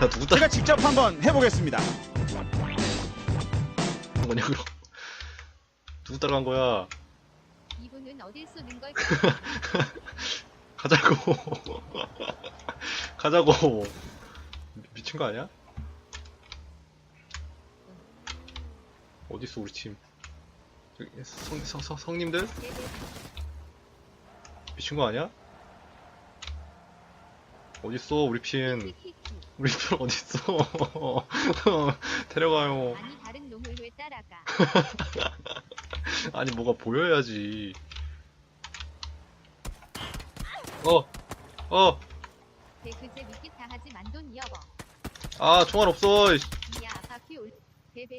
나 누구 따라 제가 직접 한번 해보겠습니다. 간 거냐 그럼 누구 따라간 거야 이분은 어딜 쏘는 걸까? 가자고 가자고 미- 미친 거 아니야? 어딨어 우리 팀 저기 성, 성, 성, 성님들? 미친 거 아니야? 어딨어 우리 핀. 우리 핀 어딨어 데려가요 아니 다른 놈을 왜 따라가? 아니 뭐가 보여야지 어! 어! 대그제 미끼 다 하지 만돈 여버. 아 총알 없어 이씨. 이야 바퀴 올. 이거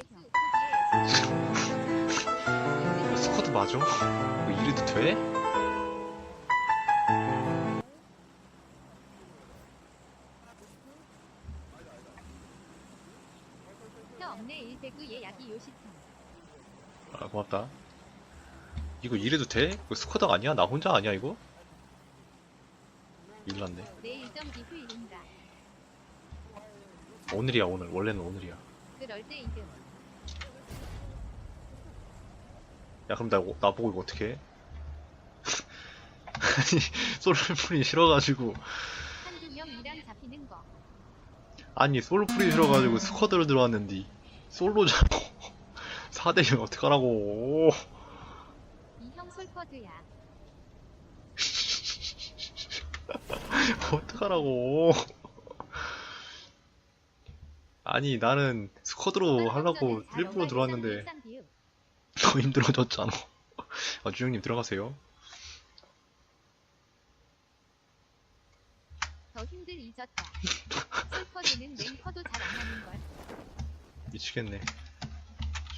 스쿼드 맞아? 이래도 돼? 없네 일대구 예약이 요시탄. 아 고맙다 이거 이래도 돼? 이거 스쿼드가 아니야? 나 혼자 아니야 이거? 일났네 내일 점기 휴일인가? 오늘이야 오늘 원래는 오늘이야 그럴 때 이름. 야 그럼 나, 나 보고 이거 어떻게 해? 아니 솔플이 싫어가지고 한두 명이랑 잡히는 거. 아니 솔플이 싫어가지고 스쿼드로 들어왔는데 솔로잖아. 4대1 어떡하라고. 이형 솔퍼드야. 어떡하라고. 아니 나는 스쿼드로 하려고 일부러 들어왔는데. 더 힘들어졌잖아. 아 주영님 들어가세요. 더 힘들 잊었다. 솔퍼드는 랭커도 잘 안 하는 걸. 미치겠네.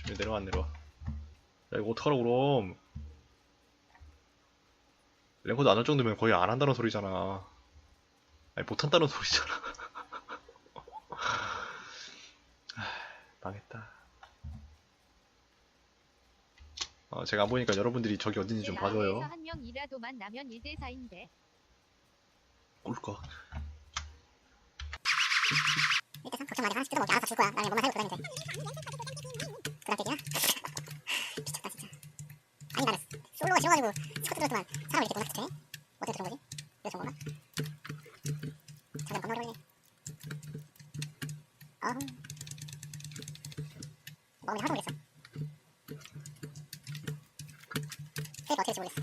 주영 내려와 안 내려와. 야 이거 어떡하라고 그럼. 랭커도 안 할 정도면 거의 안 한다는 소리잖아. 아니 못한다는 소리잖아. 아, 망했다. 어, 제가 안 보니까 여러분들이 저기 어딘지 좀 봐줘요. 한 명이라도만 나면 1대 4인데. 꿀꺽 일단 걱정 마지 하나씩 뜯어먹자. 알아서 줄 거야. 나중에 뭐만 살고 돼 그다음 얘기야? 미쳤다 진짜. 아니 나는 솔로가 싫어가지고 스쿼트 들었더만 사람을 이렇게 워낙 좋대 어떻게 들은 거지? 이거 좋은 건가? 잠깐 겁나 오래 어후 먹으면 하도 모르겠어. 테이프 어떻게 될지 모르겠어.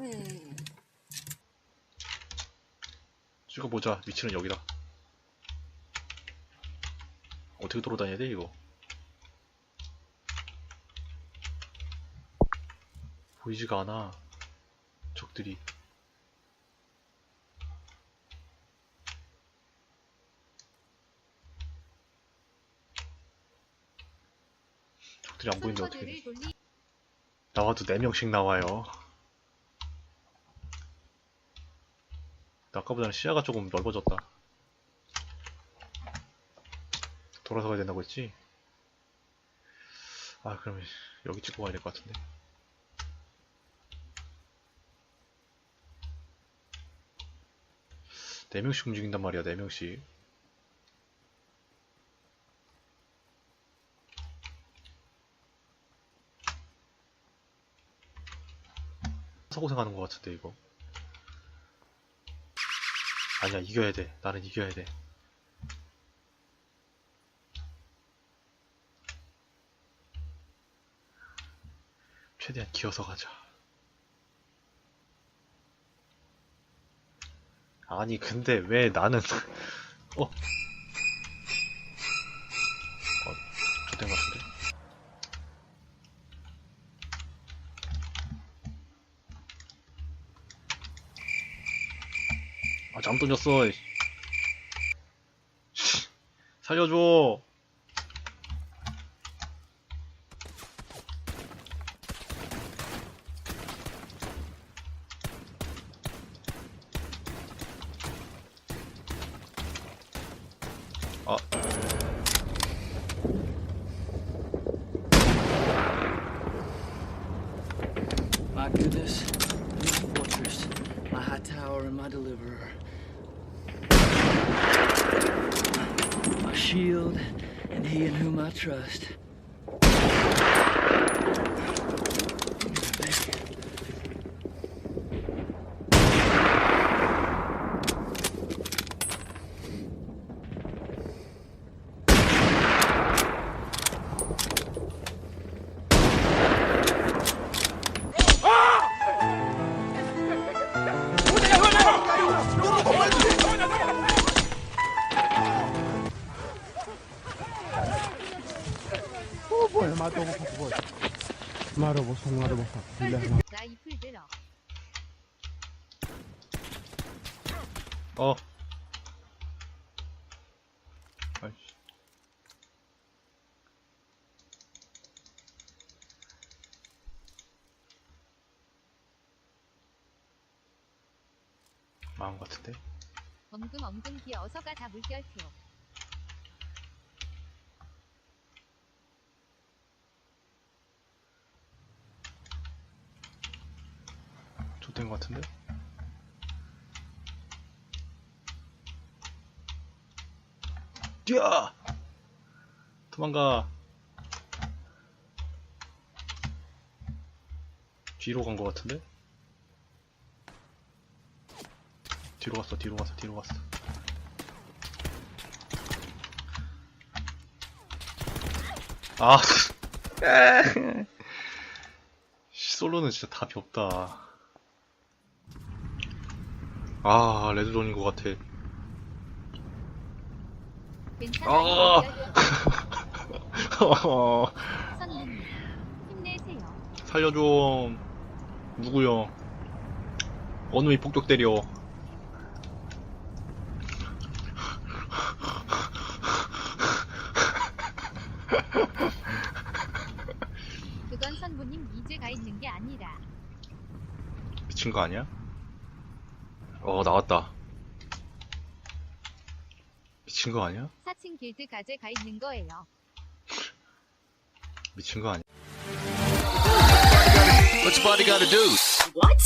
음. 찍어보자. 위치는 여기다 어떻게 돌아다녀야 돼 이거 보이지가 않아 적들이 적들이 안 보이는데 어떻게 돼 나와도 4명씩 나와요. 아까보다는 시야가 조금 넓어졌다. 돌아서 가야 된다고 했지? 아, 그럼 여기 찍고 가야 될 것 같은데. 네 명씩 움직인단 말이야, 네 명씩. 서고생하는 것 같은데 이거 아니야 이겨야 돼 나는 이겨야 돼 최대한 기어서 가자 아니 근데 왜 나는 어? 어 좋된 것 같은데 아, 잠 던졌어. 씨. 살려줘. and my deliverer. My shield and he in whom I trust. 라이플 들어. 어. 아이씨. 망한 것 같은데? 엉금 엉금 기 어서가 다 물결표. 좋된 것 같은데? 뛰어! 도망가. 뒤로 간 것 같은데? 뒤로 갔어, 뒤로 갔어, 뒤로 갔어. 아, 씨, 솔로는 진짜 답이 없다. 아, 레드존인 것 같아. 아. 괜찮아요. 선생님 힘내세요. 살려줘. 누구요? 어느이 폭격 때려. 그건 선부님 이제 가 있는 게 아니라 미친 거 아니야? 어, 나왔다. 미친 거 아니야? 사칭 길드 가제 가 있는 거예요. 미친 거 아니야? What's body gotta do? What?